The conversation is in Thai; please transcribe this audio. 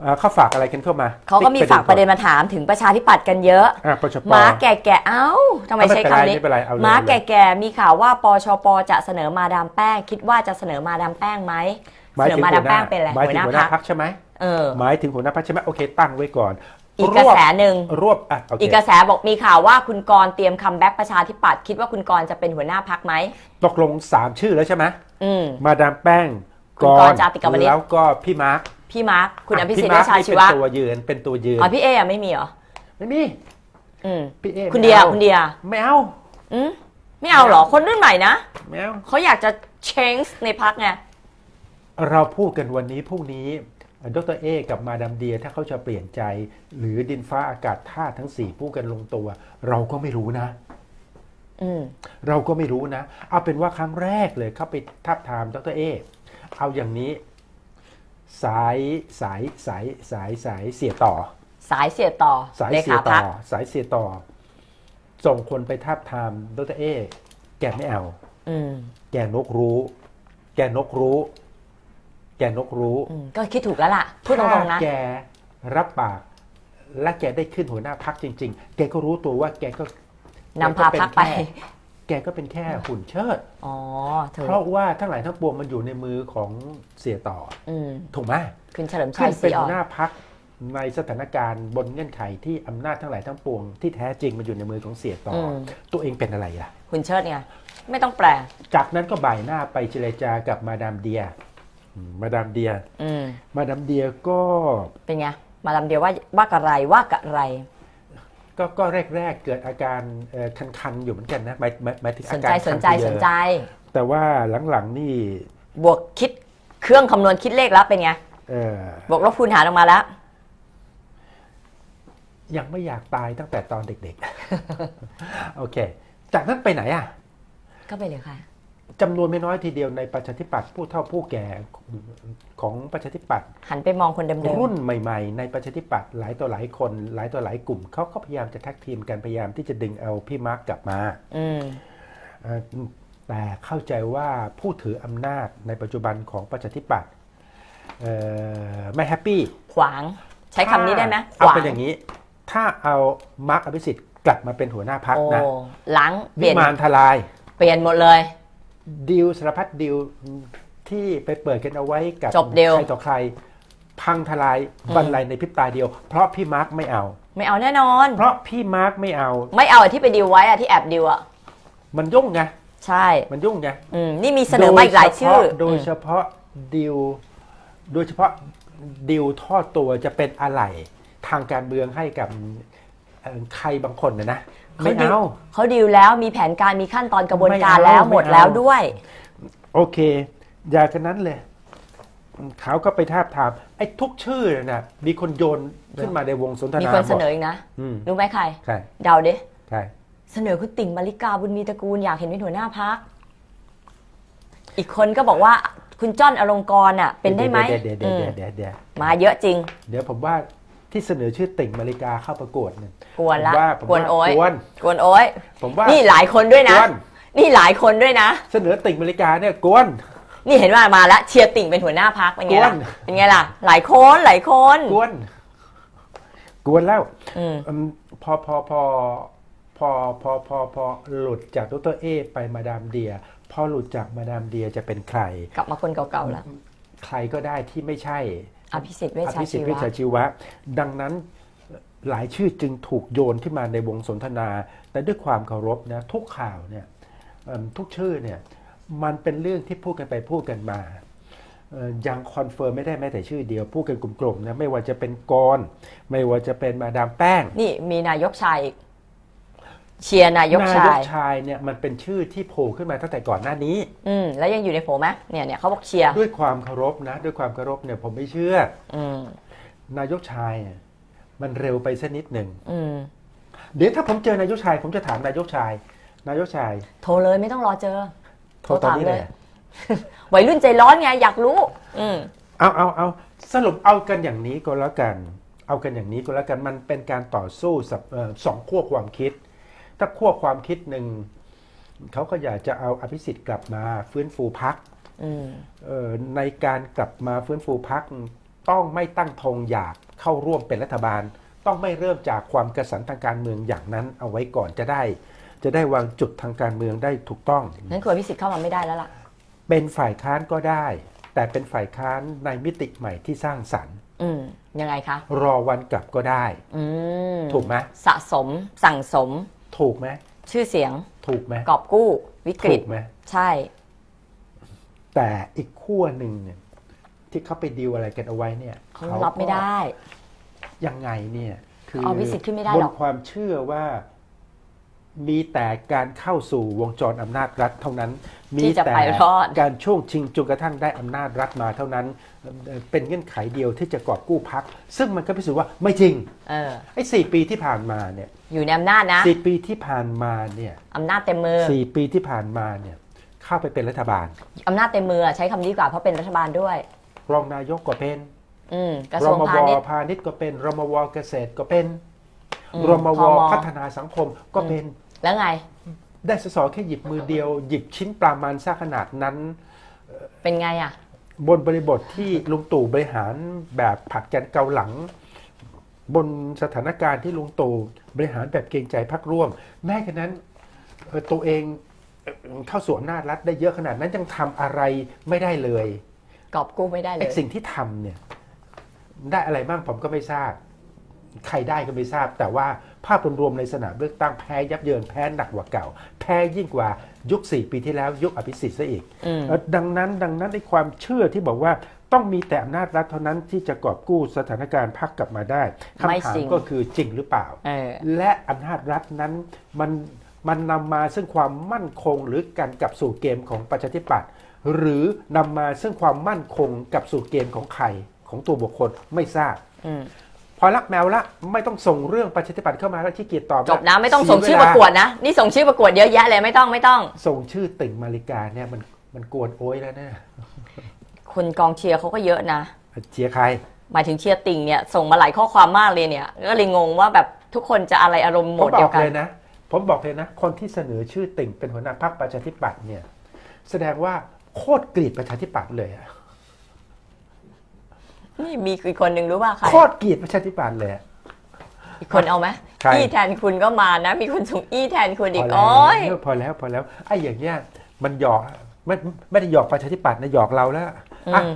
เอ่อเขาฝากอะไรกันเข้ามาเขาก็มีฝากประเด็นมาถามถึงประชาธิปัตย์กันเยอะอะปชปม้าแก่ๆเอ้าทำไมไม่ใช้เป็นไรคำนี้ไม่เป็นไรเอาเลยม้าเอาเลยแก่ๆมีข่าวว่าปชปจะเสนอมาดามแป้ง คิดว่าจะเสนอมาดามแป้งไหมหมายเสนอถึงมาหัดาวมหแป้น้างเป็นอะไรหมายหัวถึหงน้าหัวหน้าพัพักกใช่ไหมเออหมายถึงหัวหน้าพักใช่ไหมโอเค ตั้งไว้ก่อนอีกกระแสหนึ่งรวบอะโอเคอีกกระแสบอกมีข่าวว่าคุณกรณ์เตรียมคัมแบ็กประชาธิปัตย์คิดว่าคุณกรณ์จะเป็นหัวหน้าพักไหมตกลงสามชื่อแล้วใช่ไหมอืมมาดามแป้งคุณกรณ์จาติกาวนิชแล้วก็พี่มาร์ค พี่มาร์คคุณอภิสิทธิ์พี่เวชชานี่ชีเป็นวะตัวยืนเป็นตัวยืนอ๋อพี่เออะไม่มีเหรอไม่มีอืมพี่เอคุณไม่เดียอาคุณเดียไม่เอาอืมไม่เอาเหรอคนรุ่นใหม่นะไม่เอาเขาอยากจะ change ในพักไงเราพูดกันวันนี้พรุ่งนี้ดรเอกับมาดามเดียถ้าเขาจะเปลี่ยนใจ หรือดินฟ้าอากาศธาตุทั้งสี่พูดกันลงตัว เราก็ไม่รู้นะอืมเราก็ไม่รู้นะ เอาเป็นว่าครั้งแรกเลยเข้าไปทับทามดรเอเอาอย่างนี้ สายสายสายสายสายเสียต่อ สายเสียต่อสายเลเสียขาต่พัอกสายเสียต่อ ส่งคนไปทับทามดรเอ แกไม่เอา อืมแกนกรู้ แกนกรู้ แกนกรู้อืมก็คิดถูกแล้วล่ะ พูดตรงๆนะ ถ้าแกรับปาก และแกได้ขึ้นหัวหน้าพักจริง ๆ แกก็รู้ตัวว่าแกก็นำพาพักไป แกก็เป็นแค่หุ่นเชิด อ๋อถูกเพราะว่าทั้งหลายทั้งปวงมันอยู่ในมือของเสียต่ออืมถูกไหมคุณเฉลิมชัขึ้ยนศเป็รีนอ่อหันวหน้าพักในสถานการณ์บนเงื่อนไขที่อำนาจทั้งหลายทั้งปวงที่แท้จริงมันอยู่ในมือของเสียต่ออมตัวเองเป็นอะไรอะ คุณเชิดไงไม่ต้องแปล จากนั้นก็บ่ายหน้าไปเจรจากับมาดามเดียอืมมาดามเดีย อืม มาดามเดียก็ เป็นไง มาลำเดียวว่าว่ากับไรว่ากับไร ก็ก็แรก ๆ เกิดอาการเอ่อคันๆอยู่เหมือนกันนะหมายหมายหมายถึงสอานใจการสนใจคัสเยนอะใจ แต่ว่าหลังๆนี่บวกคิดเครื่องคำนวณคิดเลขแล้วเป็นไงเออบวกลบคูณหารออกมาแล้ว ยังไม่อยากตายตั้งแต่ตอนเด็กๆ โอเค จากนั้นไปไหนอะ ก็ไปเลยค่ะ จำนวนไม่น้อยทีเดียวในประชาธิปัตย์ผู้เฒ่าผู้แก่ของประชาธิปัตย์หันไปมองคนเดิมรุ่นใหม่ ๆ ในประชาธิปัตย์หลายต่อหลายคน หลายต่อหลายกลุ่มเขาก็พยายามจะแท็กทีมกันพยายามที่จะดึงเอาพี่มาร์กกลับมาๆอืมเอ่อแต่เข้าใจว่าผู้ถืออำนาจในปัจจุบันของประชาธิปัตย์เอ่อไม่แฮปปี้ขวางใช้คำนี้ได้ไหมขเอาวางเป็นอย่างนี้ ถ้าเอามาร์กอภิสิทธิ์กลับมาเป็นหัวหน้าพักโอ้นะหลังเปวิลี่ยนมานทลาย เปลี่ยนหมดเลย ดีลสารพัดดีลที่ไปเปิดกันเอาไว้กับจบดีล ใครต่อใคร พังทลายบรรลัยในพริบตาเดียว เพราะพี่มาร์กไม่เอา ไม่เอาแน่นอน เพราะพี่มาร์กไม่เอา ไม่เอาที่ไปดีลไว้อะที่แอบดีลอะมันยุ่งไงใช่มันยุ่งไงอืมนี่มีเสนอมาอีกหลายชื่อโดยอืมเฉพาะดีลโดยเฉพาะดีลทอดตัวจะเป็นอะไรทางการเมืองให้กับเอ่อใครบางคนนะนะ ไม่ดีลเอา เขาดีลแล้วมีแผนการมีขั้นตอนกระบวนการไม่เอาแล้วไม่หมดเอา แล้วด้วย โอเค อย่ากันนั้นเลยเขาก็ไปทาบทามไอ้ทุกชื่อน่ะมีคนโยนขึ้นมาในวงสนทนามีคนเสนอหมดอีกนะอืมรู้ไหมใคร ใช่เดาดิใช่เสนอคุณติ่งมาริกาบุญมีตระกูลอยากเห็นเป็นหัวหน้าพัก อีกคนก็บอกว่าคุณจ้อนอลงกรณ์อะ เป็นได้ไหมเดี๋ยวเดี๋ยวอืมเดี๋ยวเดี๋ยวเดี๋ยวมาเยอะจริง เดี๋ยวผมว่า ที่เสนอชื่อติ่งมาริกาเข้าประกวดเนี่ยกวนละผมว่าผมกวนโอ้ยกวนกวนโอ้ยผมว่านี่หลายคนด้วยนะ กวนนี่หลายคนด้วยนะ เสนอติ่งมาริกาเนี่ยกวน นี่เห็นว่ามาแล้วเชียร์ติ่งเป็นหัวหน้าพักเป็นไงล่ะกวน เป็นไงล่ะ หลายคนหลายคนกวน กวนแล้ว อืม อืมพอพอพอพอพอพอพอหลุดจากดรเอ ไปมาดามเดีย พอหลุดจากมาดามเดียจะเป็นใคร กลับมาคนเก่าๆแล้วใครก็ได้ที่ไม่ใช่ อภิสิทธิ์เวชอชาภิสิทชีธิ์เวชวะชาชีวะ ดังนั้นหลายชื่อจึงถูกโยนขึ้นมาในวงสนทนา แต่ด้วยความเคารพนะทุกข่าวเนี่ยเอิ่มทุกชื่อเนี่ยมันเป็นเรื่องที่พูดกันไปพูดกันมาเอ่อยังคอนเฟิร์มไม่ได้แม้แต่ชื่อเดียว พูดกันกลุ่มๆนะไม่ว่าจะเป็นกรไม่ว่าจะเป็นมาดามแป้ง นี่มีนายกชายอีก เชียร์นายกนาชายกชายเนี่ยมันเป็นชื่อที่โผล่ขึ้นมาตั้งแต่ก่อนหน้านี้ อืมแล้วยังอยู่ในโผล่ไหมเนี่ยเนี่ยเขาบอกเชียร์ ด้วยความเคารพนะ ด้วยความเคารพเนี่ยผมไม่เชื่อ อืมนายกชายเนี่ยมันเร็วไปสักนิดหนึ่งอืมเดี๋ยวถ้าผมเจอนายกชาย ผมจะถามนายกชาย นายกชายโทรเลยไม่ต้องรอเจอ โทรตอนนี้โทรถามเลเลยยวัยรุ่นใจร้อนไงอยากรู้ อืมเอาเอาเอาสรุปเอากันอย่างนี้ก็แล้วกัน เอากันอย่างนี้ก็แล้วกันมันเป็นการต่อสู้สับเอ่อสองขั้วความคิด ถ้าขั้วความคิดหนึ่งเขาก็อยากจะเอาอภิสิทธิ์กลับมาฟื้นฟูพักอืมในการกลับมาฟื้นฟูพักต้องไม่ตั้งธงอยากเข้าร่วมเป็นรัฐบาล ต้องไม่เริ่มจากความกระสันทางการเมืองอย่างนั้นเอาไว้ก่อนจะได้ จะได้วางจุดทางการเมืองได้ถูกต้องนั้นคุณอภิสิทธิ์เข้ามาไม่ได้แล้วล่ะ เป็นฝ่ายค้านก็ได้ แต่เป็นฝ่ายค้านในมิติใหม่ที่สร้างสรรค์อืมยังไงคะ รอวันกลับก็ได้อืมถูกไหมสะสมสั่งสม ถูกไหมชื่อเสียงถูกไหมกอบกู้วิกถูฤตกไหมใช่ แต่อีกขั้วหนึ่งเนี่ยที่เขาไปดีลอะไรกันเอาไว้เนี่ยเขารับไม่ได้ ยังไงเนี่ย คือเอาวิสิทธิ์ขึ้นไม่ได้บหรนอกความเชื่อว่า มีแต่การเข้าสู่วงจรอำนาจรัฐเท่านั้น มีที่จะแต่ไปรอดการช่วงชิงจนกระทั่งได้อำนาจรัฐมาเท่านั้นเอ่อเป็นเงื่อนไขเดียวที่จะกอบกู้พัก ซึ่งมันก็พิสูจน์ว่าไม่จริงเออไอ้สี่ปีที่ผ่านมาเนี่ยอยู่ในอำนาจนะสี่ปีที่ผ่านมาเนี่ยอำนาจเต็มมือสี่ปีที่ผ่านมาเนี่ยเข้าไปเป็นรัฐบาลอำนาจเต็มมือใช้คำนี้ดีกว่าเพราะเป็นรัฐบาลด้วย รองนายกก็เป็นอืมกระรทรวงมพาวณิชย์พาณิชย์ก็เป็นรมวเกษตรก็เป็นอืมรมพวมพัฒนาสังคมก็เป็น แล้วไง ได้สสแค่หยิบมือเดียว หยิบชิ้นปลามันซะขนาดนั้น เป็นไงอะ บนบริบทที่ลุงตู่บริหารแบบผัดกันเกาหลัง บนสถานการณ์ที่ลุงตู่บริหารแบบเกรงใจพักร่วม แม้กระนั้นเอ่อตัวเองเอ่อเข้าสู่อำนาจรัฐได้เยอะขนาดนั้นยังทำอะไรไม่ได้เลย กอบกู้ไม่ได้เลไอ้ย สิ่งที่ทำเนี่ย ได้อะไรบ้างผมก็ไม่ทราบ ใครได้ก็ไม่ทราบ แต่ว่าภาพรวมๆในสนามเลือกตั้งแพ้ยับเยินแพ้หนักกว่าเก่า แพ้ยิ่งกว่ายุค 4 ปีที่แล้วยุคอภิสิทธิ์ซะอีกอืมเอ่อดังนั้นดังนั้นในความเชื่อที่บอกว่าต้องมีแต่อำนาจรัฐเท่านั้นที่จะกอบกู้สถานการณ์พักกลับมาได้ไม่คำถามจริงก็คือจริงหรือเปล่าเออและอำนาจรัฐนั้นมันมันนำมาซึ่งความมั่นคงหรือการกลับสู่เกมของประชาธิปัตย์หรือนำมาซึ่งความมั่นคงกลับสู่เกมของใครของตัวบุคคลไม่ทราบอืม พอรักแมวละไม่ต้องส่งเรื่องประชาธิปัตย์เข้ามาแล้วขี้เกียจตอบจบนะไม่ต้องส่งชื่อประกวดนะ นี่ส่งชื่อประกวดเยอะแยะเลยไม่ต้องไม่ต้อง ส่งชื่อติ่งมาริกาเนี่ยมันมันกวนโอ้ยแล้วนะคนกองเชียร์เขาก็เยอะนะเชียร์ใครหมายถึงเชียร์ติ่งเนี่ยส่งมาหลายข้อความมากเลยเนี่ยก็เลยงงว่าแบบทุกคนจะอะไรอารมณ์โหผมมดบเดีอยกวกันเลยนะผมบอกเลยนะ คนที่เสนอชื่อติ่งเป็นหัวหน้าพรรคประชาธิปัตย์เนี่ย แสดงว่าโคตรเกลียดประชาธิปัตย์เลยอะ นี่มีอีกคนหนึ่งรู้ว่าใครโคตรเกลียดประชาธิปัตย์เลยอะ อีกคนเอาไหมใคร อี้แทนคุณก็มานะ มีคนส่งอี้แทนคุณอีกพอโอ้ยแล้วพอแล้วพอแล้วไอ้อย่างเงี้ยมันหยอกไม่ไม่ได้หยอกประชาธิปัตย์นะหยอกเราแล้วอะอืม